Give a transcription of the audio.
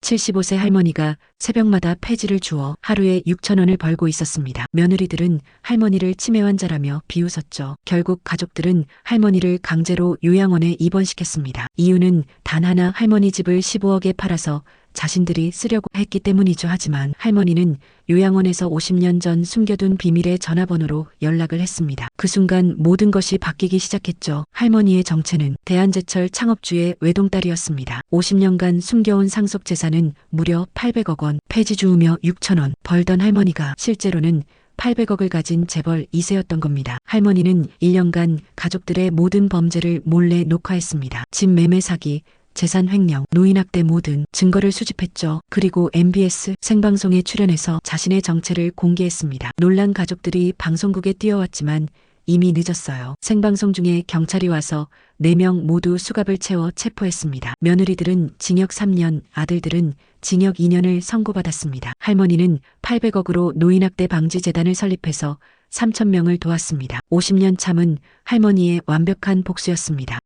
75세 할머니가 새벽마다 폐지를 주어 하루에 6천 원을 벌고 있었습니다. 며느리들은 할머니를 치매 환자라며 비웃었죠. 결국 가족들은 할머니를 강제로 요양원에 입원시켰습니다. 이유는 단 하나 할머니 집을 15억에 팔아서 자신들이 쓰려고 했기 때문이죠. 하지만 할머니는 요양원에서 50년 전 숨겨둔 비밀의 전화번호로 연락을 했습니다. 그 순간 모든 것이 바뀌기 시작했죠. 할머니의 정체는 대한제철 창업주의 외동딸이었습니다. 50년간 숨겨온 상속 재산은 무려 800억 원, 폐지 주우며 6천 원 벌던 할머니가 실제로는 800억을 가진 재벌 2세였던 겁니다. 할머니는 1년간 가족들의 모든 범죄를 몰래 녹화했습니다. 집 매매 사기, 재산 횡령, 노인학대 모든 증거를 수집했죠. 그리고 MBS 생방송에 출연해서 자신의 정체를 공개했습니다. 놀란 가족들이 방송국에 뛰어왔지만 이미 늦었어요. 생방송 중에 경찰이 와서 4명 모두 수갑을 채워 체포했습니다. 며느리들은 징역 3년, 아들들은 징역 2년을 선고받았습니다. 할머니는 800억으로 노인학대 방지재단을 설립해서 3천 명을 도왔습니다. 50년 참은 할머니의 완벽한 복수였습니다.